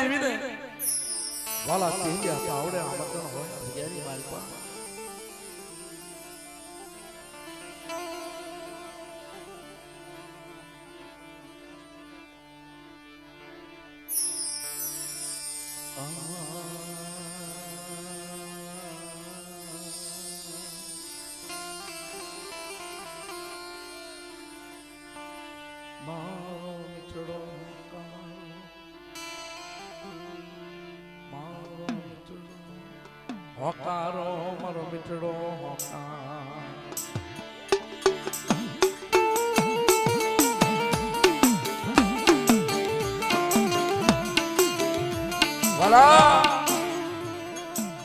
રાજતી દેવીને વાલા કેંગ્યા પાવડે આમંત્રણ હોય હોકારો મારો મીઠડો હોકાર. વાલા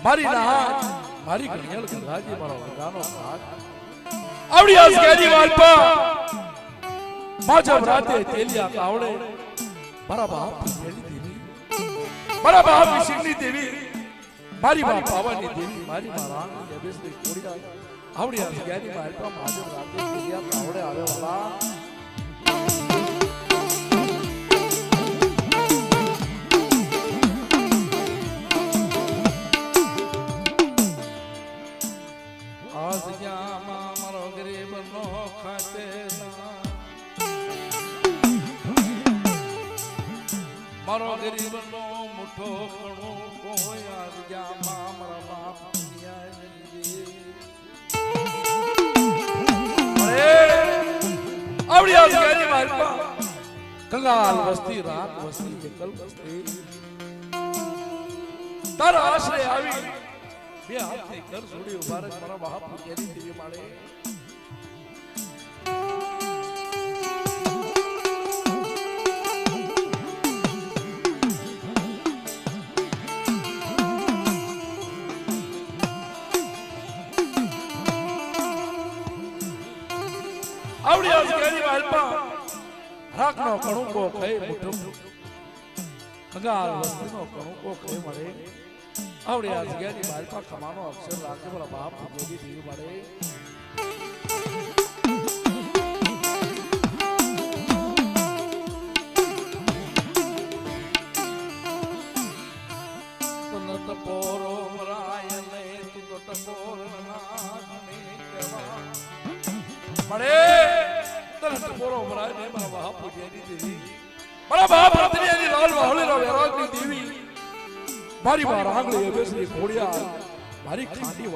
મારી ના મારી ઘડિયાળ ગંગાજી મારો ગંગાનો ભાગ. આવડી આસ કેરી વાલપા માજા રાતે તેલિયા કાવડે મારા બાપ તેલી દેવી મારા બાપ શિવની દેવી. મારી માં પાવાની દેવી મારી માં રાણી અભેસની કોડિયા આવડી જ્ઞાની કેરી વાલપા માજબ રાતે તેલિયા આવડે આવે વાલા મારો ગરીબનો ખાતેદાર. મારો ગરીબનો મુઠ્ઠો કણો કોઈ આજ યામાં મારા બાપ. અરે, આવડી આજ ગેરી કંગાલ વસ્તી રાત વસ્તી એકલ વસ્તી. તારા આશરે આવી. બે હાથથી ઘર છોડી ઊભા રહે મારા બાપ કેરી દેવી માળે કેરી વાલપા રાખનો કણુકો ખાઈ મુઠું. કંગાલ વસ્તીનો કણુકો ખાઈ મળે. આવડે આ જગ્યાની બાલપા કમાનો અક્ષર રાખે, બોલા બાપ ભગવતી દીવ મળે. મારા બાપ બાપ રતનિયાની લાલ વાહુલીનો વૈરાગની દેવી મારી માં રાંગળી અભેસની ઘોડિયા મારી ખાંડી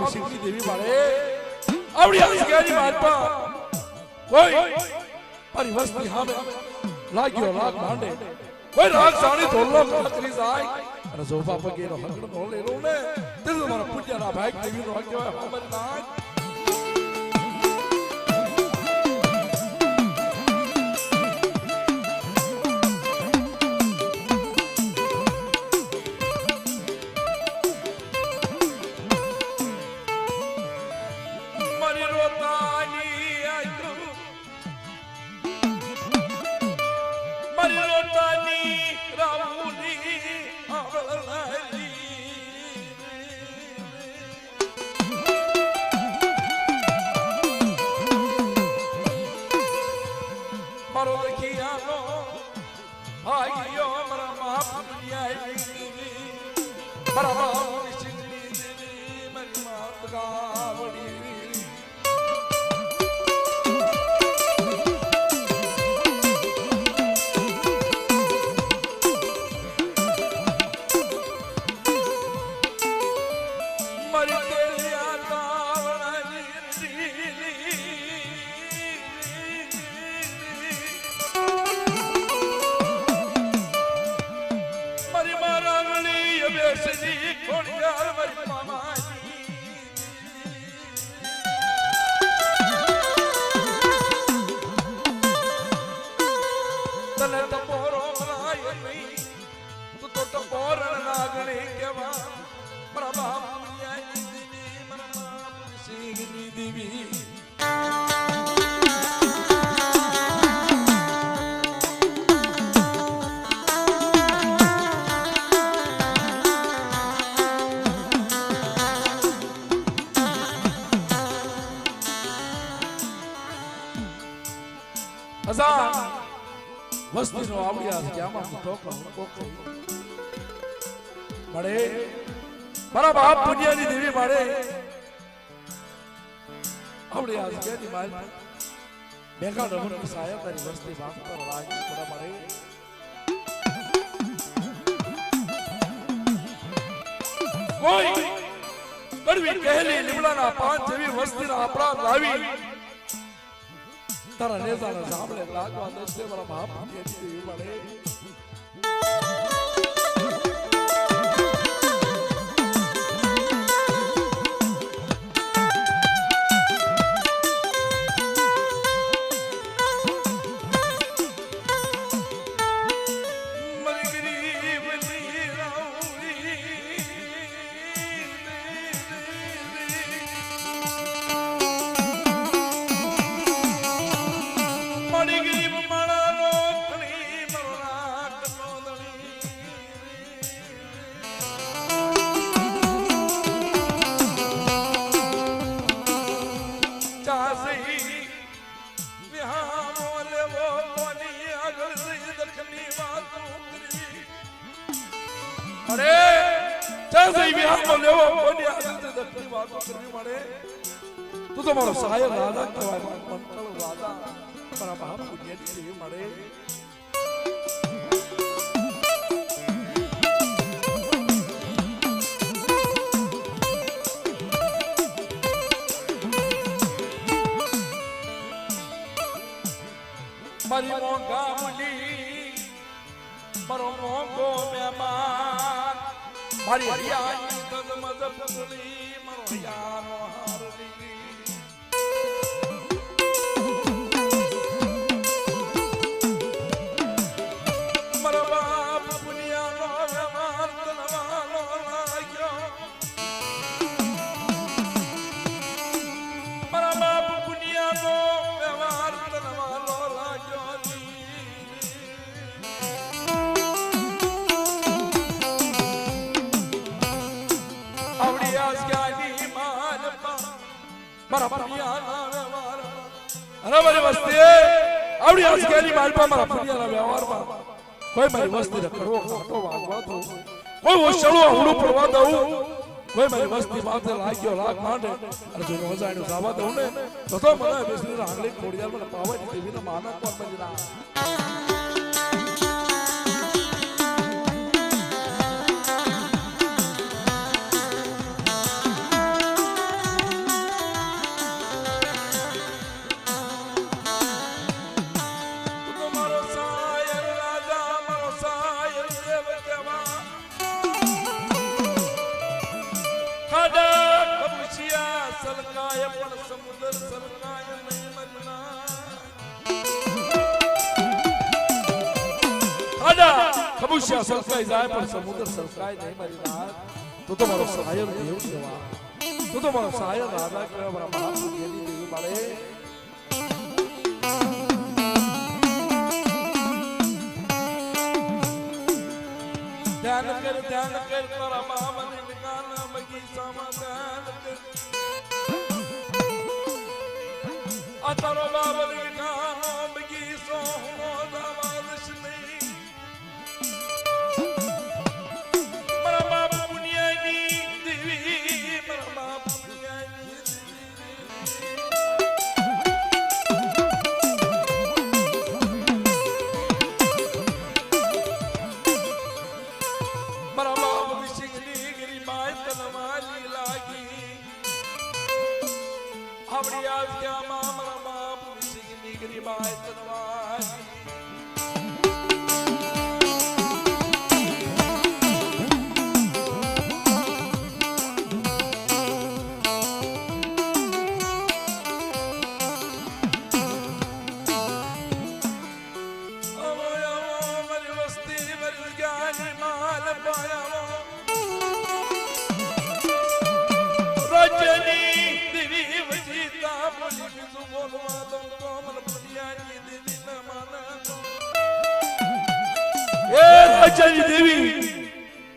વિશેની દેવી મારે આવડી અસગારી મારપા કોઈ મારી વસ્તી સામે લાગ્યો રાગ ભાંડે કોઈ રાગ સાણી ધોલો ખાતરી જાય. અને જોફા પગેરો હકડ લેરો ને, તે મારા પૂજ્યના ભાઈ દેવીનો હક કહેવાય હમર નાગ ટોકો મળે મારા બાપ પુણ્યની દેવી મળે આપણે કેની માલ. બેગા રમણ સાહેબ તારી વસ્તી વાત પર લાગી થોડા મળે. કોઈ કડવી, કહેલી, લીમડાના પાન જેવી વસ્તીના આપણા લાવી તારા નેતાના સાંભળે લાગવા દસે મારા બાપ દેવી મળે અરે ચાસી વિહામો લેવો. કોની જઈ દખની વાતો કરવી મળે? તું તો મારો સહાય રાજા કહેવાય મંત્ર રાજા મારા બાપ પુણ્યની દેવી મળે. મારી મોંઘા મારી હરિયાની અરે મારી વસ્તી આવડી પુનિયાના વ્યવહારમાં કોઈ મારી વસ્તીને કરવો ઘાટો વાગવા દઉં કોઈ ઓછળો હુડું પડવા દઉં લાગ્યો લાગ માંડે અને જો તો તો મને બેસની મને પાવાની દેવીને માનક તું સલકાઈ જાય પણ સમુદ્ર સલકાય નહીં મારી નાથ તો તો મારો સહાય દેવ કેવા તો તો મારો સહાય રાધા કેવા મારા મહાપુણ્યની દેવી મળે ધ્યાન કર ધ્યાન કર તારા બાબાને વચ્ચેની દેવી.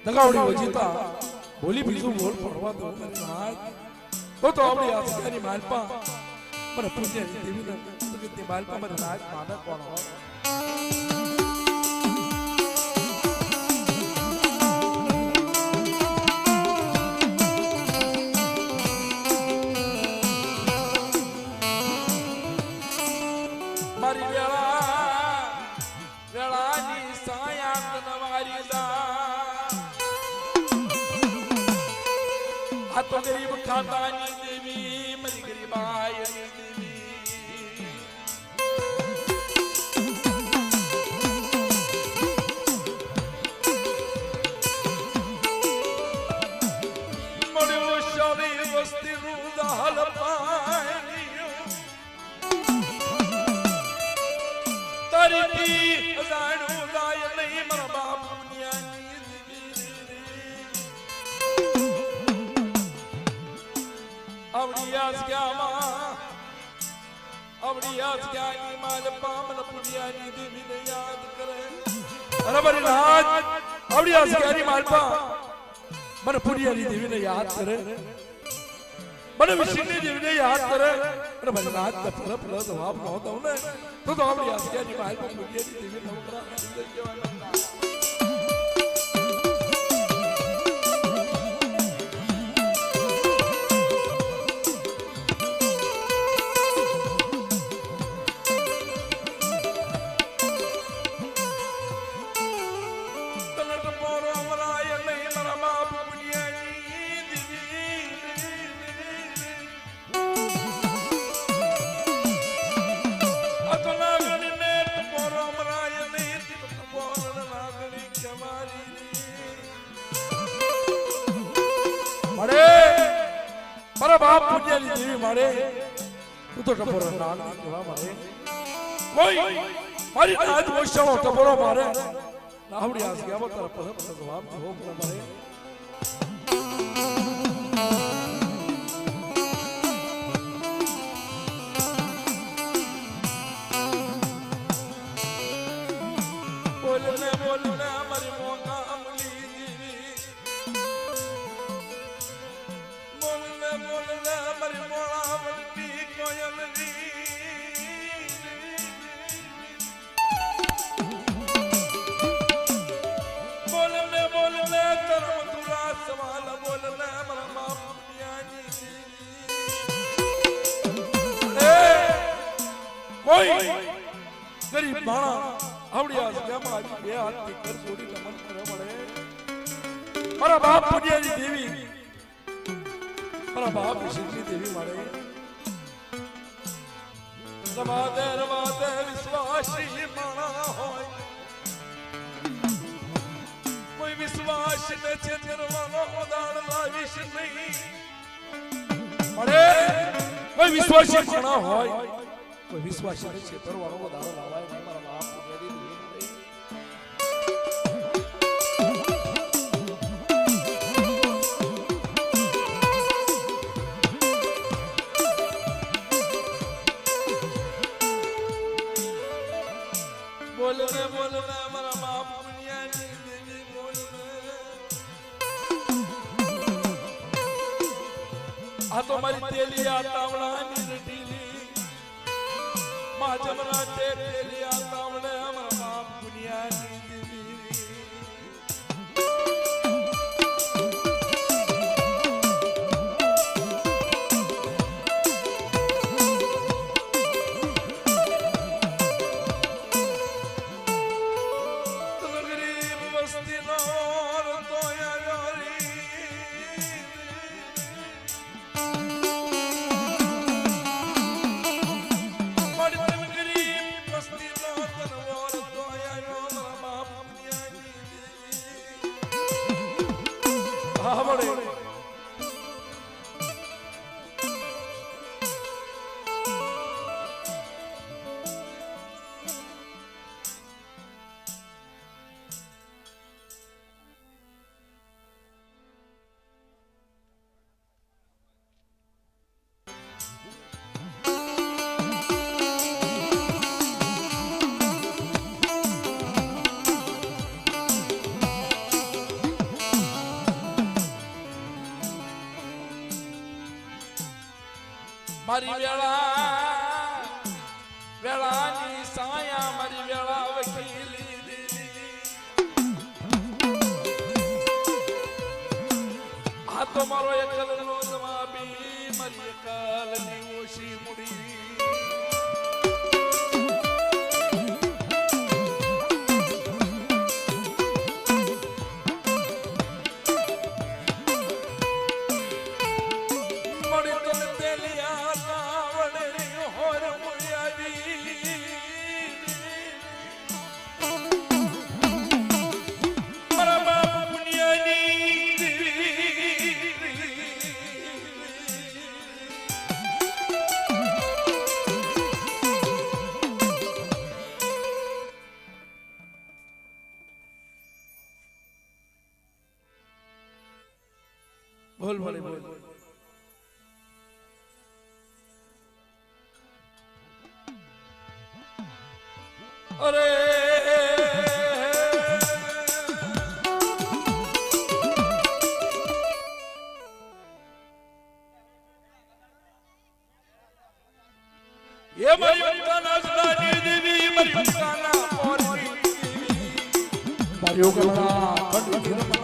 નગાવડી વજીતા બોલી બીજું બોલ પડવા દો તો તો આપણી આસગાની માલપા. પણ પૂજ્ય દેવી ને તે માલપા મને રાજ માનક કોણ હોય? આવડી આસક્યામાં આવડી આસક્યાની માલ પામન પુનિયાની દેવીને યાદ કરે. અરે મારી નાથ આવડી આસક્યાની માલ પા મને પુનિયાની દેવીને યાદ કરે. મને વિષ્ણુની દેવીને યાદ કરે. અને મને નાથ ફળ ફળ જવાબ ન દઉં ને. તો તો આપણી આસક્યાની માલ પા પુનિયાની દેવી મળે મારા બાપ પુનિયાની દેવી મળે તું તો ટપોરો નાગણી કેવા મળે કોઈ મારી નાજ મોશાળો ટપોરો મારે. નાવડી આસ ગયા તારા પર જવાબ જો મને વિશ્વાસી માણા હોય. કોઈ વિશ્વાસ ને છેતરવાનો ઉદાર લાવીશ નહીં. અરે કોઈ વિશ્વાસી ઘણા હોય. કોઈ વિશ્વાસી ને છેતરવાનો ઉદાર લાવાય બોલને બોલને મારા બાપ પુણ્યની આ તો મારી તેલી આ તાવડાની રટીલી મારી વેળા વેળાની સાયા મારી વેળા વકીલી આ તો મારો એકલનો જવાબી, મારી એકલની ઓછી મૂડી. બોલ બોલ અરે! એ મારી મમતાના સદાની દેવી મારી દેવી મારી ઉગમણા